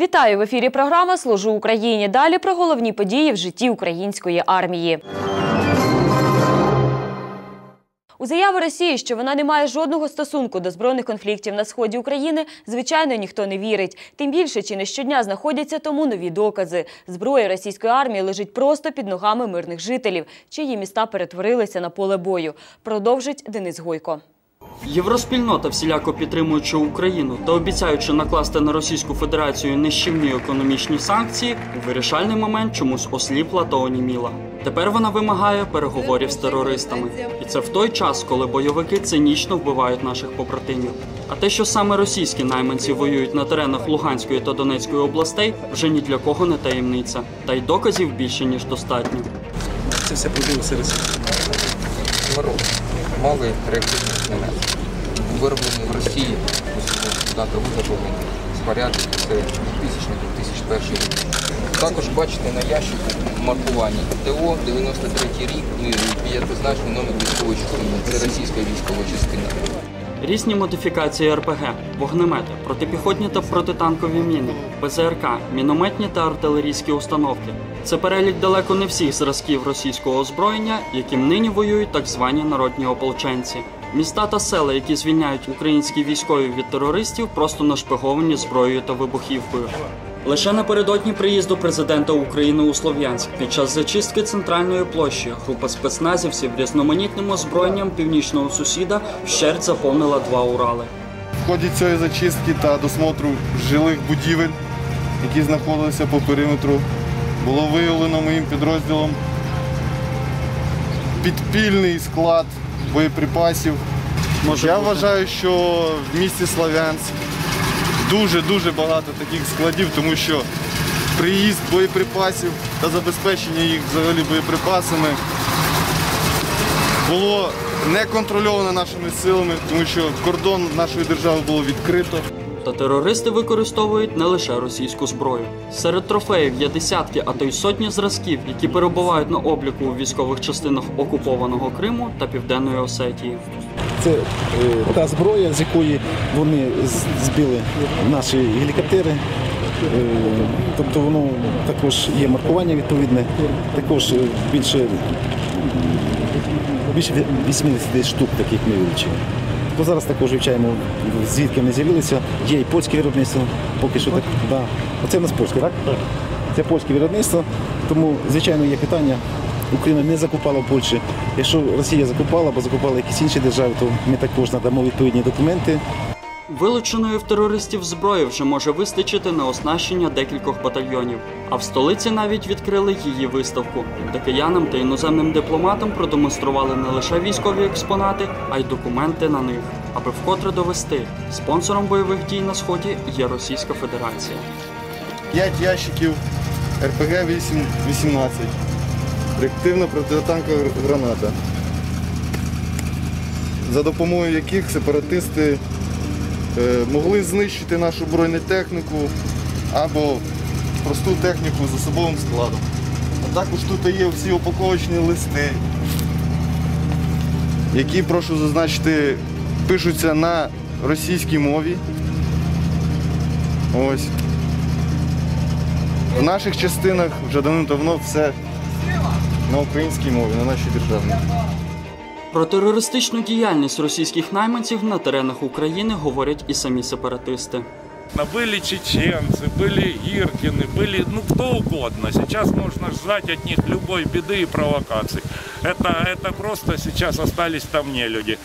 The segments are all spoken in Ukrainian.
Вітаю в ефірі. Програма Служу Україні. Далі про головні події в житті української армії. У заяву Росії, що вона не має жодного стосунку до збройних конфліктів на сході України, звичайно, ніхто не вірить. Тим більше, чи не щодня знаходяться тому нові докази. Зброя російської армії лежить просто під ногами мирних жителів, чиї міста перетворилися на поле бою. Продовжить Денис Гойко. Євроспільнота, всіляко підтримуючи Україну та обіцяючи накласти на Російську Федерацію нищівні економічні санкції, у вирішальний момент чомусь осліпла та оніміла. Тепер вона вимагає переговорів з терористами, і це в той час, коли бойовики цинічно вбивають наших побратимів. А те, що саме російські найманці воюють на теренах Луганської та Донецької областей, вже ні для кого не таємниця, та й доказів більше ніж достатньо. Це все плодилося російською. Мали реактивний міномет. Вироблені в Росії, дата виготовлення, спорядок, це 2000-2001 рік. Також бачите на ящику маркування ТО 93 рік і п'ятизначний номер військової частини. Це російська військова частина. Різні модифікації РПГ, вогнемети, протипіхотні та протитанкові міни, ПЗРК, мінометні та артилерійські установки. Це перелік далеко не всіх зразків російського озброєння, яким нині воюють так звані народні ополченці. Міста та села, які звільняють українські військові від терористів, просто нашпиговані зброєю та вибухівкою. Лише напередодні приїзду президента України у Слов'янськ під час зачистки центральної площі група спецназівців різноманітним озброєнням північного сусіда вщерть заповнила два Урали. В ході цієї зачистки та досмотру жилих будівель, які знаходилися по периметру, було виявлено моїм підрозділом підпільний склад боєприпасів. Я вважаю, що в місті Слов'янськ дуже-дуже багато таких складів, тому що приїзд боєприпасів та забезпечення їх взагалі боєприпасами було не контрольовано нашими силами, тому що кордон нашої держави було відкрито. Та терористи використовують не лише російську зброю. Серед трофеїв є десятки, а то й сотні зразків, які перебувають на обліку у військових частинах окупованого Криму та Південної Осетії. Це е, та зброя, з якої вони збили наші гелікоптери. Е, тобто воно також є маркування відповідне, також е, більше, більше 80 штук таких ми вилучили. То зараз також вивчаємо, звідки вони з'явилися. Є і польське виробництво, поки що так. Да. Оце в нас польське, так? Так. Це польське виробництво, тому, звичайно, є питання. Україна не закупала в Польщі. Якщо Росія закупала або закупала якісь інші держави, то ми також надамо відповідні документи. Вилученої в терористів зброї вже може вистачити на оснащення декількох батальйонів. А в столиці навіть відкрили її виставку, де киянам та іноземним дипломатам продемонстрували не лише військові експонати, а й документи на них, аби вкотре довести спонсором бойових дій на сході є Російська Федерація. 5 ящиків РПГ 818. Реактивна протитанкова граната. За допомогою яких сепаратисти могли знищити нашу бронетехніку або просту техніку з особовим складом. А також тут є всі упаковочні листи, які, прошу зазначити, пишуться на російській мові. Ось. В наших частинах вже давним-давно все на українській мові, на нашій державній. Про терористичну діяльність російських найманців на теренах України говорять і самі сепаратисти. Были чеченцы, были иркины, были ну кто угодно. Сейчас можно ждать от них любой беды и провокаций. Это, это просто сейчас остались там не люди.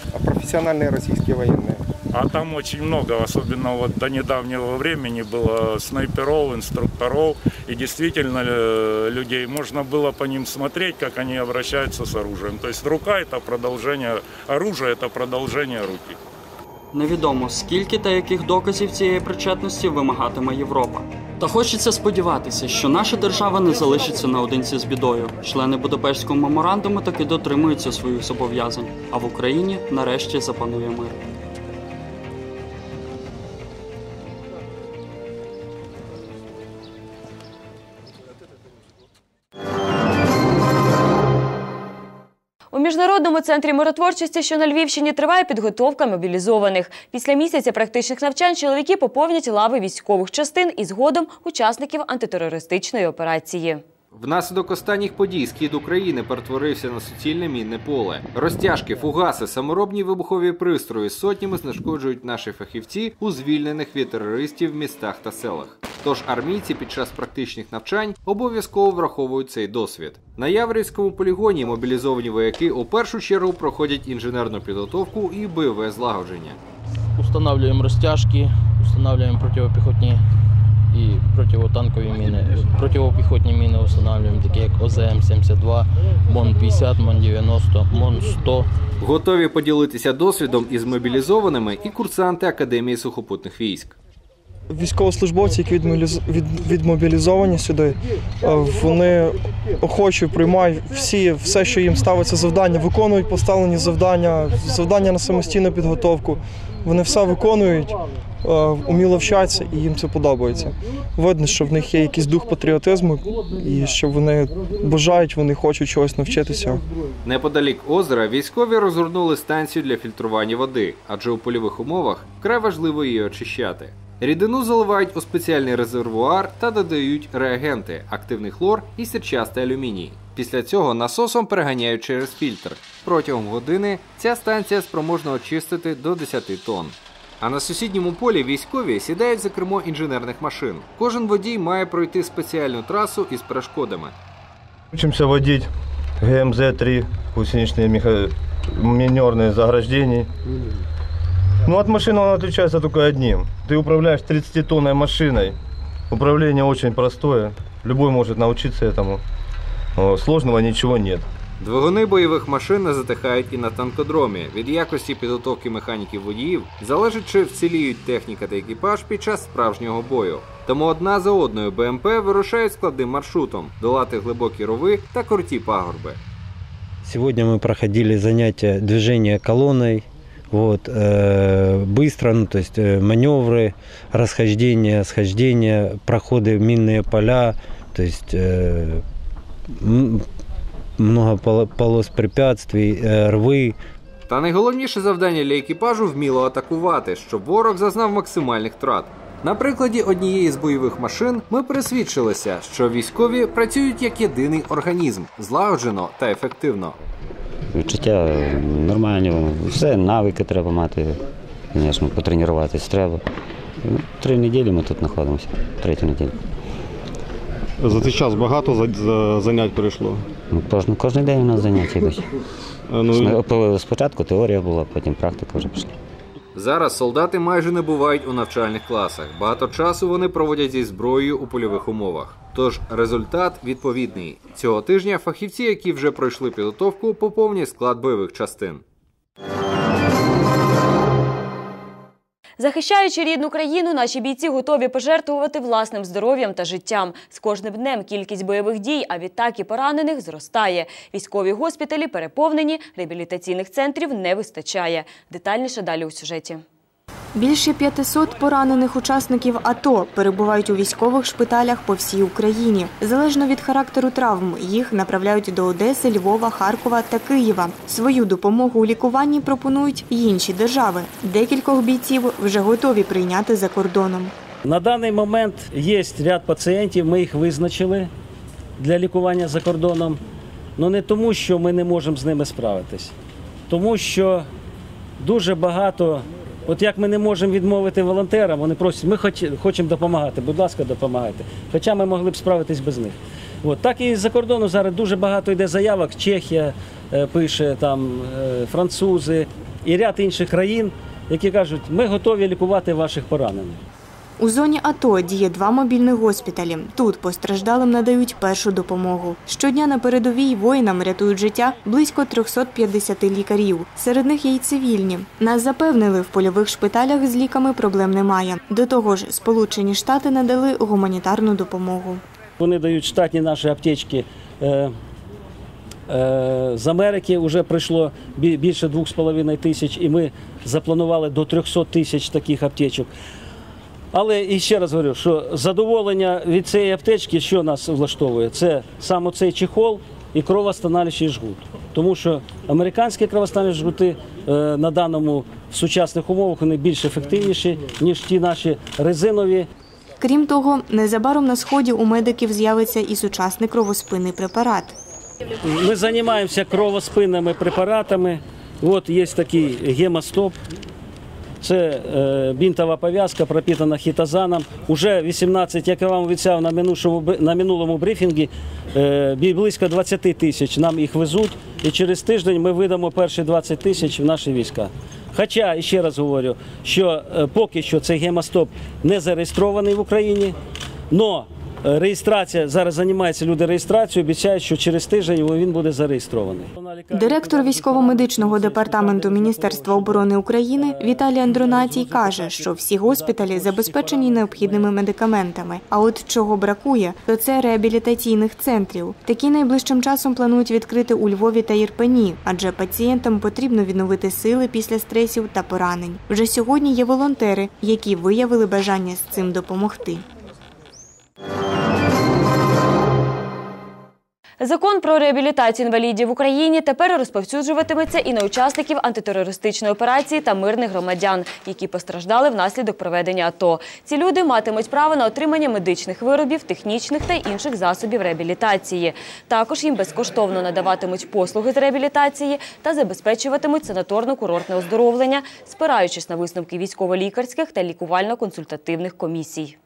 профессиональные российские военные. А там очень много, особенно вот до недавнего времени было снайперов, инструкторов. И действительно э, людей можно было по ним смотреть, как они обращаются с оружием. То есть рука это продолжение, оружие это продолжение руки. Невідомо скільки та яких доказів цієї причетності вимагатиме Європа. Та хочеться сподіватися, що наша держава не залишиться наодинці з бідою. Члени Будапештського меморандуму таки дотримуються своїх зобов'язань, а в Україні нарешті запанує мир. Міжнародному центрі миротворчості, що на Львівщині, триває підготовка мобілізованих. Після місяця практичних навчань чоловіки поповнять лави військових частин і згодом учасників антитерористичної операції. Внаслідок останніх подій схід України перетворився на суцільне мінне поле. Розтяжки, фугаси, саморобні вибухові пристрої сотнями знешкоджують наші фахівці у звільнених від терористів містах та селах. Тож армійці під час практичних навчань обов'язково враховують цей досвід. На Яворівському полігоні мобілізовані вояки у першу чергу проходять інженерну підготовку і бойове злагодження. Устанавливаем растяжки, устанавливаем противопехотні і противотанкові міни. Противопіхотні міни устанавливаем, такі як ОЗМ-72, МОН-50, МОН-90, МОН-100. Готові поділитися досвідом із мобілізованими і курсанти Академії сухопутних військ. Військовослужбовці, які відмобіліз- від- відмобілізовані сюди, е, вони охоче приймають всі, все, що їм ставиться завдання, виконують поставлені завдання, завдання на самостійну підготовку. Вони все виконують, е, уміло вчаться і їм це подобається. Видно, що в них є якийсь дух патріотизму і що вони бажають, вони хочуть чогось навчитися. Неподалік озера військові розгорнули станцію для фільтрування води, адже у польових умовах вкрай важливо її очищати. Рідину заливають у спеціальний резервуар та додають реагенти, активний хлор і сірчастий алюміній. Після цього насосом переганяють через фільтр. Протягом години ця станція спроможна очистити до 10 тонн. А на сусідньому полі військові сідають за кермо інженерних машин. Кожен водій має пройти спеціальну трасу із перешкодами. Учимся водить ГМЗ-3, гусеничные меха... минерные заграждения. Ну, от машины он отличается только одним. Ты управляешь 30-тонной машиной. Управление очень простое. Любой может научиться этому. О, Сложного ничего нет. Двигуни бойових машин не затихають і на танкодромі. Від якості підготовки механіків водіїв залежить, чи вціліють техніка та екіпаж під час справжнього бою. Тому одна за одною БМП вирушають складним маршрутом долати глибокі рови та круті пагорби. Сегодня мы проходили занятия движения колонной, вот, э, быстро, ну, то есть э, маневры, расхождения, схождения, проходы в минные поля, то есть э, м- много поло- полос препятствий, э, рвы, Та найголовніше завдання для екіпажу вміло атакувати, щоб ворог зазнав максимальних втрат. На прикладі однієї з бойових машин ми пересвідчилися, що військові працюють як єдиний організм, злагоджено та ефективно. Відчуття нормальні, все, навики треба мати, звісно, потренуватись треба. Три неділі ми тут знаходимося, третю неділю. За цей час багато за- за- занять пройшло. Ну, кожен, кожен день у нас заняття йдуть. ну, Спочатку теорія була, потім практика вже пішла. Зараз солдати майже не бувають у навчальних класах. Багато часу вони проводять зі зброєю у польових умовах. Тож результат відповідний. Цього тижня фахівці, які вже пройшли підготовку, поповнять склад бойових частин. Захищаючи рідну країну, наші бійці готові пожертвувати власним здоров'ям та життям. З кожним днем кількість бойових дій, а відтак і поранених зростає. Військові госпіталі переповнені, реабілітаційних центрів не вистачає. Детальніше далі у сюжеті. Більше 500 поранених учасників АТО перебувають у військових шпиталях по всій Україні. Залежно від характеру травм, їх направляють до Одеси, Львова, Харкова та Києва. Свою допомогу у лікуванні пропонують й інші держави. Декількох бійців вже готові прийняти за кордоном. На даний момент є ряд пацієнтів, ми їх визначили для лікування за кордоном. Ну не тому, що ми не можемо з ними справитись, тому що дуже багато, от як ми не можемо відмовити волонтерам, вони просять, ми хоч, хочемо допомагати, будь ласка, допомагайте. Хоча ми могли б справитись без них. От, так і за кордону зараз дуже багато йде заявок. Чехія е, пише, там, е, французи і ряд інших країн, які кажуть, ми готові лікувати ваших поранених. У зоні АТО діє два мобільних госпіталі. Тут постраждалим надають першу допомогу. Щодня на передовій воїнам рятують життя близько 350 лікарів. Серед них є й цивільні. Нас запевнили, в польових шпиталях з ліками проблем немає. До того ж, Сполучені Штати надали гуманітарну допомогу. Вони дають штатні наші аптечки. Е, е, з Америки вже прийшло бі- більше 2,5 тисяч, і ми запланували до 300 тисяч таких аптечок. Але і ще раз говорю, що задоволення від цієї аптечки, що нас влаштовує, це саме цей чехол і кровоостанавлюючий жгут. Тому що американські кровостанні жгути е, на даному в сучасних умовах вони більш ефективніші, ніж ті наші резинові. Крім того, незабаром на сході у медиків з'явиться і сучасний кровоспинний препарат. Ми займаємося кровоспинними препаратами. От є такий гемостоп. Це е, бінтова пов'язка, пропитана хітозаном. Уже 18, як я вам обіцяв на, минулому, на минулому брифінгі, е, близько 20 тисяч нам їх везуть. І через тиждень ми видамо перші 20 тисяч в наші війська. Хоча, ще раз говорю, що е, поки що цей гемостоп не зареєстрований в Україні, але реєстрація, зараз займаються люди реєстрацією, обіцяють, що через тиждень він буде зареєстрований. Директор військово-медичного департаменту Міністерства оборони України Віталій Андронатій каже, що всі госпіталі забезпечені необхідними медикаментами. А от чого бракує, то це реабілітаційних центрів. Такі найближчим часом планують відкрити у Львові та Єрпені, адже пацієнтам потрібно відновити сили після стресів та поранень. Вже сьогодні є волонтери, які виявили бажання з цим допомогти. Закон про реабілітацію інвалідів в Україні тепер розповсюджуватиметься і на учасників антитерористичної операції та мирних громадян, які постраждали внаслідок проведення АТО. Ці люди матимуть право на отримання медичних виробів, технічних та інших засобів реабілітації. Також їм безкоштовно надаватимуть послуги з реабілітації та забезпечуватимуть санаторно-курортне оздоровлення, спираючись на висновки військово-лікарських та лікувально-консультативних комісій.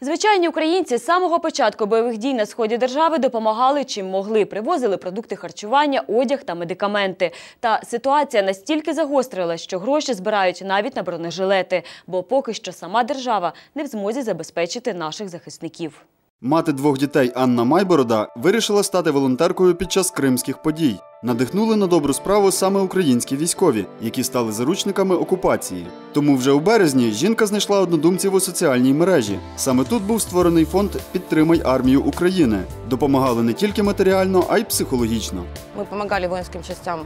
Звичайні українці з самого початку бойових дій на сході держави допомагали чим могли, привозили продукти харчування, одяг та медикаменти. Та ситуація настільки загострилась, що гроші збирають навіть на бронежилети, бо поки що сама держава не в змозі забезпечити наших захисників. Мати двох дітей Анна Майборода вирішила стати волонтеркою під час кримських подій. Надихнули на добру справу саме українські військові, які стали заручниками окупації. Тому вже у березні жінка знайшла однодумців у соціальній мережі. Саме тут був створений фонд Підтримай армію України. Допомагали не тільки матеріально, а й психологічно. Мы помогали воинским частям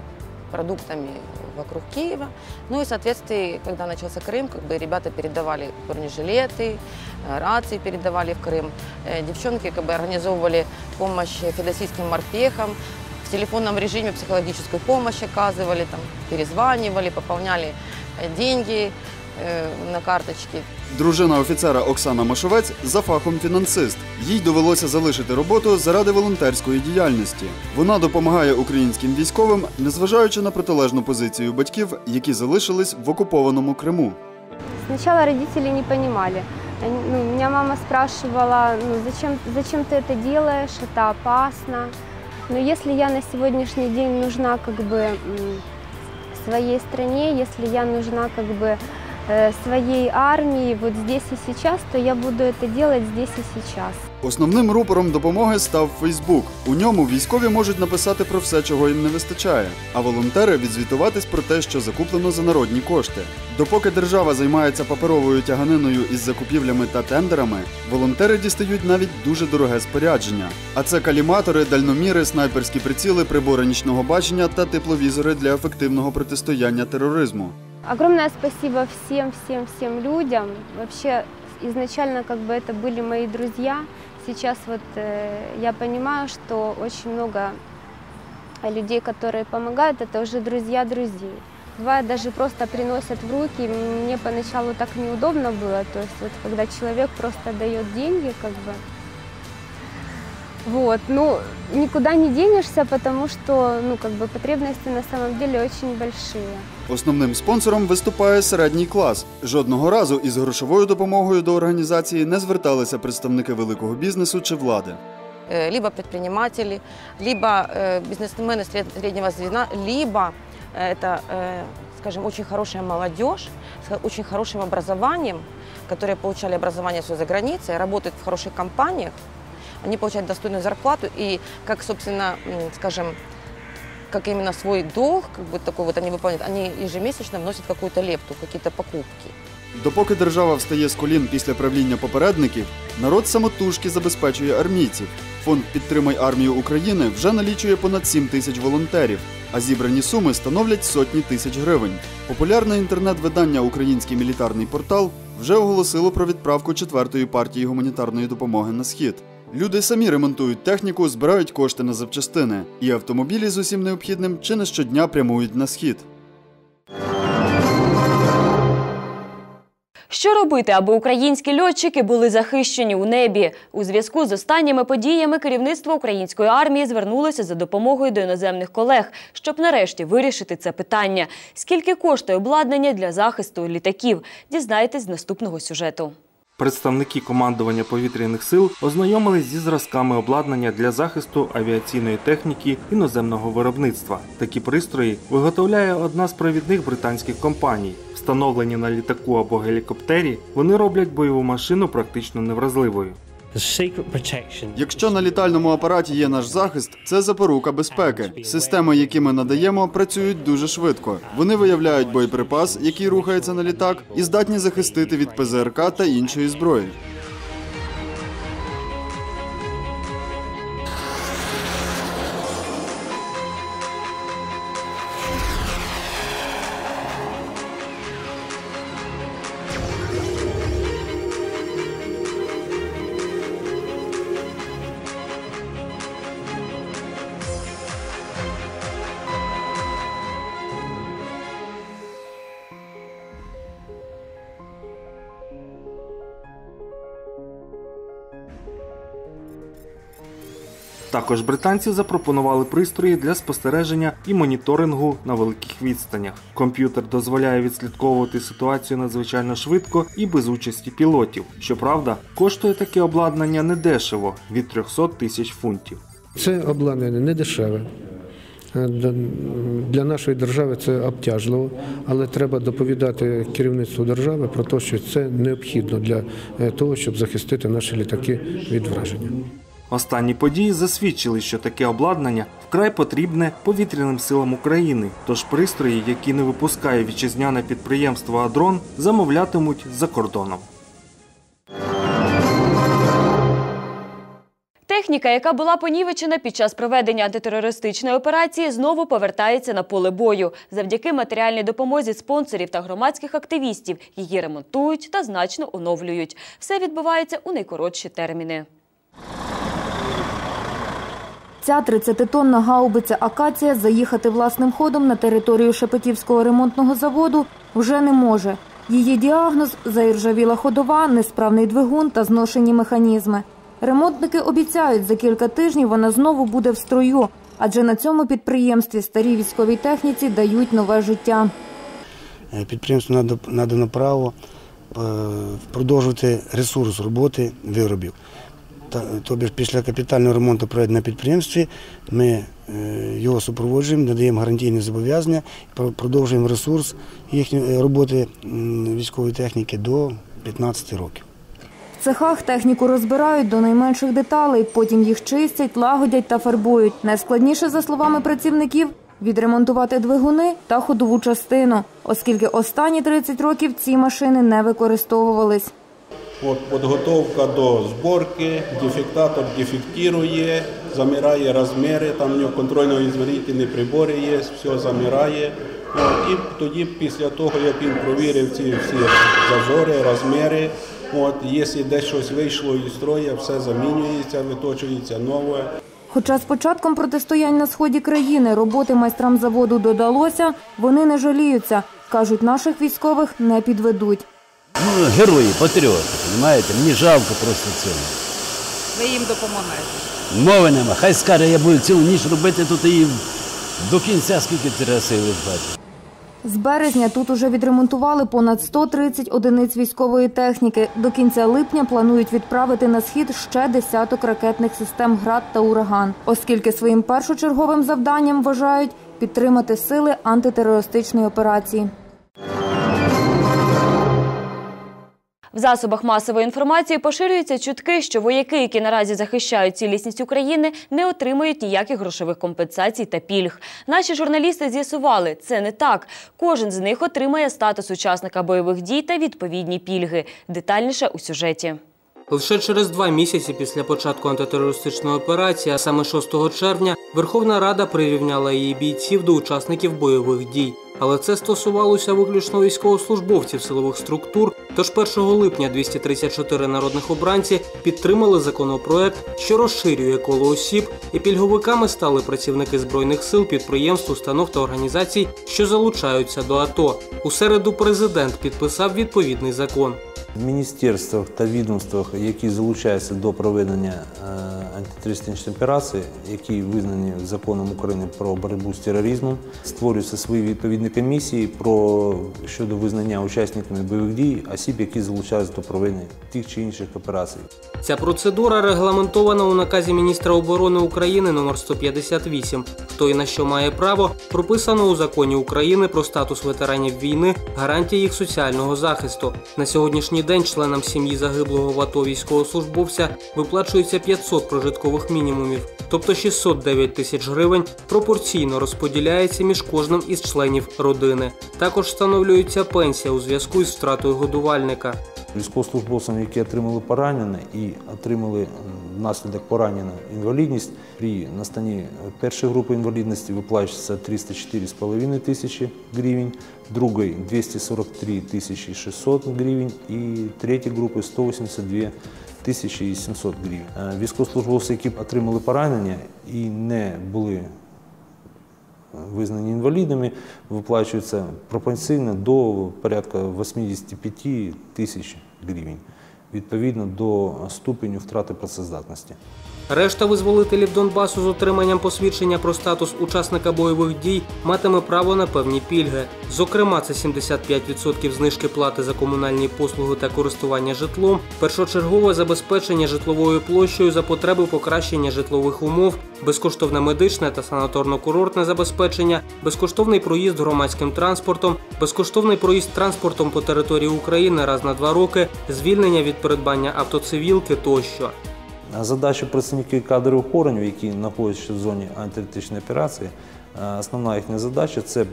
продуктами вокруг Киева. Ну и, в соответствии, когда начался Крым, как бы ребята передавали бронежилеты, э, рации передавали в Крым. Э, Девчонки как бы организовывали помощь федосийским морпехам, в телефонном режиме психологическую помощь оказывали, там, перезванивали, пополняли э, деньги на карточки. Дружина офіцера Оксана Машовець за фахом фінансист. Їй довелося залишити роботу заради волонтерської діяльності. Вона допомагає українським військовим, незважаючи на протилежну позицію батьків, які залишились в окупованому Криму. Сначала родители не понимали. Они- ну, меня мама спрашивала, ну, зачем, зачем ты это делаешь, это опасно. Но если я на сегодняшний день нужна как бы м, своей стране, если я нужна как бы э, своей армии вот здесь и сейчас, то я буду это делать здесь и сейчас. Основним рупором допомоги став Фейсбук. У ньому військові можуть написати про все, чого їм не вистачає, а волонтери відзвітуватись про те, що закуплено за народні кошти. Допоки держава займається паперовою тяганиною із закупівлями та тендерами, волонтери дістають навіть дуже дороге спорядження. А це каліматори, дальноміри, снайперські приціли, прибори нічного бачення та тепловізори для ефективного протистояння тероризму. Огромное спасибо всем, всем, всем людям. Вообще изначально как бы это были мои друзья. Сейчас вот э, я понимаю, что очень много людей, которые помогают, это уже друзья друзей. Бывает даже просто приносят в руки. Мне поначалу так неудобно было, то есть вот когда человек просто дает деньги, как бы. Вот, ну никуда не денешься, потому что, ну как бы потребности на самом деле очень большие. Основним спонсором виступає середній клас. Жодного разу із грошовою допомогою до організації не зверталися представники великого бізнесу чи влади. Э, либо предприниматели, либо э, бизнесмены сред- среднего звена, либо э, это, э, скажем, очень хорошая молодежь с очень хорошим образованием, которые получали образование все за границей, работают в хороших компаниях, они получают достойную зарплату и, как, собственно, скажем, как именно свой долг, как бы такой вот они выполняют, они ежемесячно вносят какую-то лепту, какие-то покупки. Допоки держава встає з колін після правління попередників, народ самотужки забезпечує армійців. Фонд Підтримай армію України вже налічує понад 7 тисяч волонтерів, а зібрані суми становлять сотні тисяч гривень. Популярне інтернет-видання Український мілітарний портал вже оголосило про відправку четвертої партії гуманітарної допомоги на схід. Люди самі ремонтують техніку, збирають кошти на запчастини, і автомобілі з усім необхідним чи не щодня прямують на схід. Що робити, аби українські льотчики були захищені у небі? У зв'язку з останніми подіями керівництво української армії звернулося за допомогою до іноземних колег, щоб нарешті вирішити це питання. Скільки коштує обладнання для захисту літаків? Дізнайтесь з наступного сюжету. Представники командування повітряних сил ознайомились зі зразками обладнання для захисту авіаційної техніки іноземного виробництва. Такі пристрої виготовляє одна з провідних британських компаній. Встановлені на літаку або гелікоптері, вони роблять бойову машину практично невразливою. Якщо на літальному апараті є наш захист, це запорука безпеки. Системи, які ми надаємо, працюють дуже швидко. Вони виявляють боєприпас, який рухається на літак, і здатні захистити від ПЗРК та іншої зброї. Також британці запропонували пристрої для спостереження і моніторингу на великих відстанях. Комп'ютер дозволяє відслідковувати ситуацію надзвичайно швидко і без участі пілотів. Щоправда, коштує таке обладнання недешево від 300 тисяч фунтів. Це обладнання не дешеве. Е, Для- нашої держави це обтяжливо, але треба доповідати керівництву держави про те, що це необхідно для е, того, щоб захистити наші літаки від враження. Останні події засвідчили, що таке обладнання вкрай потрібне повітряним силам України. Тож пристрої, які не випускає вітчизняне підприємство Адрон, замовлятимуть за кордоном. Техніка, яка була понівечена під час проведення антитерористичної операції, знову повертається на поле бою. Завдяки матеріальній допомозі спонсорів та громадських активістів її ремонтують та значно оновлюють. Все відбувається у найкоротші терміни. Ця 30-тонна гаубиця «Акація» заїхати власним ходом на територію Шепетівського ремонтного заводу вже не може. Її діагноз – заіржавіла ходова, несправний двигун та зношені механізми. Ремонтники обіцяють, за кілька тижнів вона знову буде в строю, адже на цьому підприємстві старій військовій техніці дають нове життя. Е, Підприємству надано право е, продовжувати ресурс роботи виробів. Та- Тобто після капітального ремонту проведення на підприємстві ми е, його супроводжуємо, надаємо гарантійні зобов'язання, про- продовжуємо ресурс їхньої е, роботи військової техніки до 15 років. В цехах техніку розбирають до найменших деталей, потім їх чистять, лагодять та фарбують. Найскладніше, за словами працівників, відремонтувати двигуни та ходову частину, оскільки останні 30 років ці машини не використовувались. От підготовка до зборки, дефектатор дефектує, замирає розміри, там у нього контрольно-ізмірительні прибори є, все замирає. От, і тоді, після того, як він провірив ці всі зазори, розміри, от, якщо десь щось вийшло із строя, все замінюється, виточується нове. Хоча з початком протистоянь на сході країни роботи майстрам заводу додалося, вони не жаліються. Кажуть, наших військових не підведуть. Ну, герої, патріоти, розумієте? Мені жалко просто цього. Ви їм допомагаєте. Мови нема. Хай скаже, я буду цілу ніч робити тут і до кінця, скільки треба сили вбати. З березня тут уже відремонтували понад 130 одиниць військової техніки. До кінця липня планують відправити на схід ще десяток ракетних систем «Град» та «Ураган», оскільки своїм першочерговим завданням вважають підтримати сили антитерористичної операції. В засобах масової інформації поширюються чутки, що вояки, які наразі захищають цілісність України, не отримують ніяких грошових компенсацій та пільг. Наші журналісти з'ясували, це не так. Кожен з них отримає статус учасника бойових дій та відповідні пільги. Детальніше у сюжеті. Лише через два місяці після початку антитерористичної операції, а саме 6 червня, Верховна Рада прирівняла її бійців до учасників бойових дій. Але це стосувалося виключно військовослужбовців силових структур, Тож 1 липня 234 народних обранці підтримали законопроект, що розширює коло осіб, і пільговиками стали працівники збройних сил, підприємств, установ та організацій, що залучаються до АТО. У середу президент підписав відповідний закон. В міністерствах та відомствах, які залучаються до проведення е, антитерористичної операції, які визнані законом України про боротьбу з тероризмом, створюються свої відповідні комісії про щодо визнання учасниками бойових дій осіб, які залучаються до проведення тих чи інших операцій. Ця процедура регламентована у наказі міністра оборони України номер 158. Хто і на що має право, прописано у законі України про статус ветеранів війни, гарантії їх соціального захисту. На сьогоднішній день членам сім'ї загиблого в АТО військовослужбовця виплачується 500 прожиткових мінімумів, тобто 609 тисяч гривень пропорційно розподіляється між кожним із членів родини. Також встановлюється пенсія у зв'язку із втратою годувальника. Військовослужбовцям, які отримали поранення і отримали внаслідок поранення інвалідність, при настанні першої групи інвалідності виплачується 304,5 тисячі гривень, другої 243 тисячі 600 гривень і третьої групи 182 тисячі 700 гривень. Е, Військовослужбовці, які отримали поранення і не були визнані інвалідами, виплачуються пропорційно до порядка 85 тисяч гривень, відповідно до ступеню втрати працездатності. Решта визволителів Донбасу з отриманням посвідчення про статус учасника бойових дій матиме право на певні пільги. Зокрема, це 75% знижки плати за комунальні послуги та користування житлом, першочергове забезпечення житловою площею за потреби покращення житлових умов, безкоштовне медичне та санаторно-курортне забезпечення, безкоштовний проїзд громадським транспортом, безкоштовний проїзд транспортом по території України раз на два роки, звільнення від придбання автоцивілки тощо. Задача працівників кадрових органів, які знаходяться в зоні антитерористичної операції, е, основна їхня задача це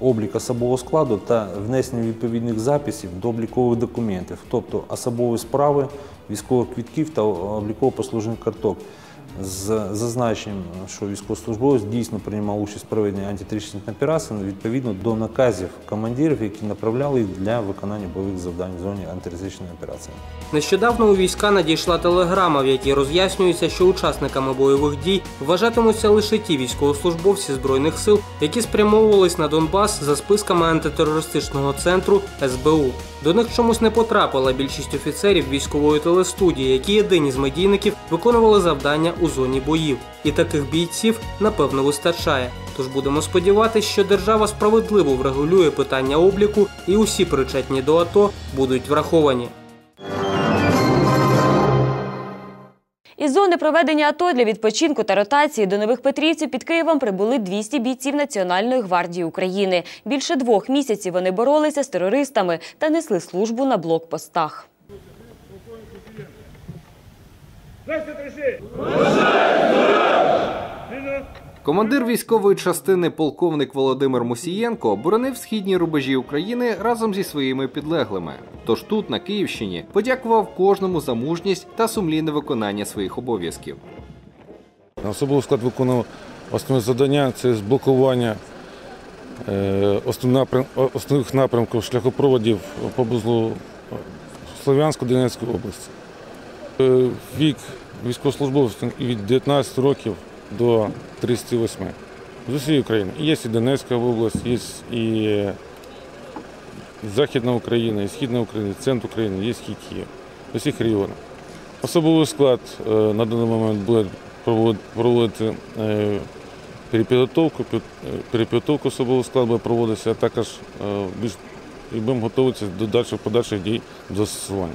облік особового складу та внесення відповідних записів до облікових документів, тобто особові справи, військових квітків та обліково-послужних карток. З зазначенням, що військовослужбовець дійсно приймав участь в проведенні антитерористичних операцій відповідно до наказів командирів, які направляли для виконання бойових завдань в зоні антитерористичної операції. Нещодавно у війська надійшла телеграма, в якій роз'яснюється, що учасниками бойових дій вважатимуться лише ті військовослужбовці збройних сил, які спрямовувались на Донбас за списками антитерористичного центру СБУ. До них чомусь не потрапила більшість офіцерів військової телестудії, які єдині з медійників виконували завдання у зоні боїв. І таких бійців напевно вистачає. Тож будемо сподіватися, що держава справедливо врегулює питання обліку, і усі причетні до АТО будуть враховані. Із зони проведення АТО для відпочинку та ротації до нових Петрівців під Києвом прибули 200 бійців Національної гвардії України. Більше двох місяців вони боролися з терористами та несли службу на блокпостах. Командир військової частини полковник Володимир Мусієнко боронив східні рубежі України разом зі своїми підлеглими. Тож тут, на Київщині, подякував кожному за мужність та сумлінне виконання своїх обов'язків. Особовий склад виконував основне завдання це зблокування е, основних напрямків шляхопроводів поблизу Слов'янської Донецької області. Е, Вік військовослужбовців від 19 років до 38 з усієї України. Є і Донецька область, є і Західна Україна, і Східна Україна, і Центр України, є і Київ. Усіх регіонів. Особовий склад е, на даний момент буде проводити е, перепідготовку, перепідготовку особового складу буде проводитися, а також і будемо готуватися до подальших дій застосування.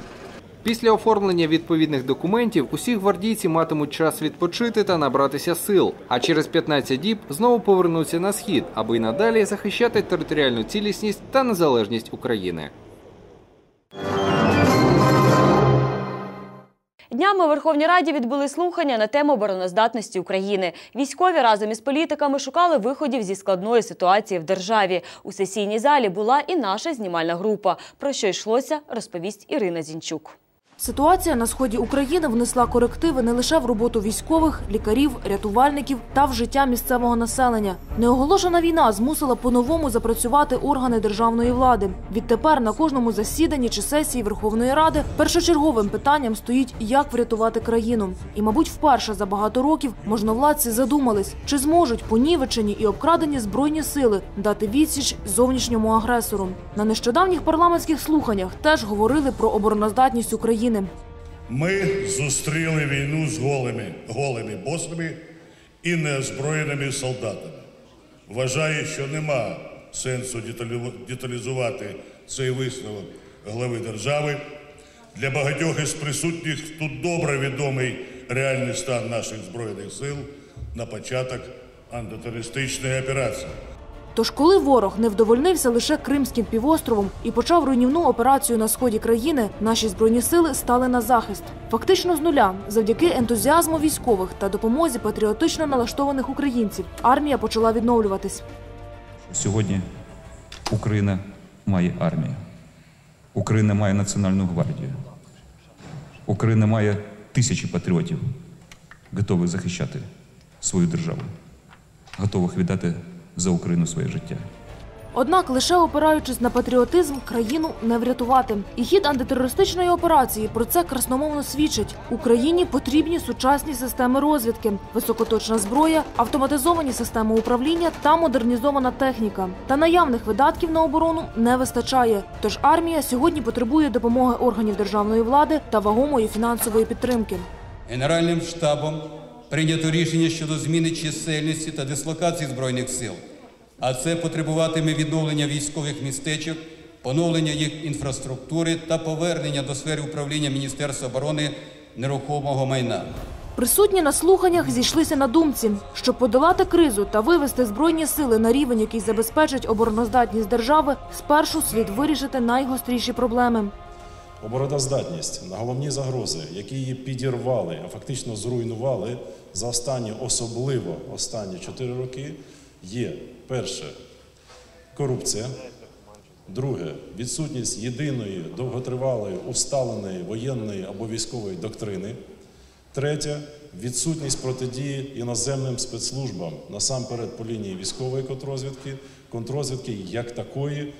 Після оформлення відповідних документів усі гвардійці матимуть час відпочити та набратися сил, а через 15 діб знову повернуться на схід, аби й надалі захищати територіальну цілісність та незалежність України. Днями у Верховній Раді відбули слухання на тему обороноздатності України. Військові разом із політиками шукали виходів зі складної ситуації в державі. У сесійній залі була і наша знімальна група. Про що йшлося, розповість Ірина Зінчук. Ситуація на сході України внесла корективи не лише в роботу військових, лікарів, рятувальників та в життя місцевого населення. Неоголошена війна змусила по-новому запрацювати органи державної влади. Відтепер на кожному засіданні чи сесії Верховної Ради першочерговим питанням стоїть, як врятувати країну. І, мабуть, вперше за багато років можновладці задумались, чи зможуть понівечені і обкрадені збройні сили дати відсіч зовнішньому агресору. На нещодавніх парламентських слуханнях теж говорили про обороноздатність України. Ми зустріли війну з голими, голими босами і неозброєними солдатами. Вважаю, що нема сенсу деталізувати цей висновок глави держави. Для багатьох із присутніх тут добре відомий реальний стан наших збройних сил на початок антитерористичної операції. Тож, коли ворог не вдовольнився лише Кримським півостровом і почав руйнівну операцію на сході країни, наші збройні сили стали на захист. Фактично з нуля, завдяки ентузіазму військових та допомозі патріотично налаштованих українців, армія почала відновлюватись. Сьогодні Україна має армію, Україна має Національну гвардію, Україна має тисячі патріотів, готових захищати свою державу, готових віддати за Україну своє життя. Однак, лише опираючись на патріотизм, країну не врятувати. І хід антитерористичної операції про це красномовно свідчить. Україні потрібні сучасні системи розвідки, високоточна зброя, автоматизовані системи управління та модернізована техніка. Та наявних видатків на оборону не вистачає. Тож армія сьогодні потребує допомоги органів державної влади та вагомої фінансової підтримки. Генеральним штабом прийнято рішення щодо зміни чисельності та дислокації Збройних сил, а це потребуватиме відновлення військових містечок, поновлення їх інфраструктури та повернення до сфери управління Міністерства оборони нерухомого майна. Присутні на слуханнях зійшлися на думці, щоб подолати кризу та вивести збройні сили на рівень, який забезпечить обороноздатність держави, спершу слід вирішити найгостріші проблеми. Обороноздатність на головні загрози, які її підірвали, а фактично зруйнували за останні, особливо останні 4 роки, є перше корупція, друге відсутність єдиної довготривалої усталеної воєнної або військової доктрини. Третє відсутність протидії іноземним спецслужбам насамперед по лінії військової контрозвідки, контрозвідки як такої е,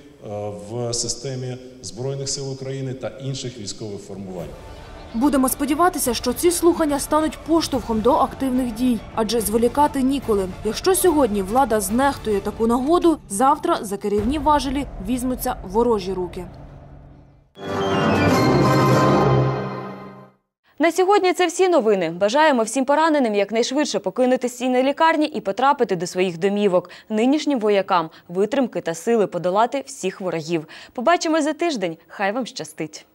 в системі Збройних сил України та інших військових формувань. Будемо сподіватися, що ці слухання стануть поштовхом до активних дій, адже зволікати ніколи. Якщо сьогодні влада знехтує таку нагоду, завтра за керівні важелі візьмуться ворожі руки. На сьогодні це всі новини. Бажаємо всім пораненим якнайшвидше покинути стіни лікарні і потрапити до своїх домівок. Нинішнім воякам витримки та сили подолати всіх ворогів. Побачимо за тиждень. Хай вам щастить.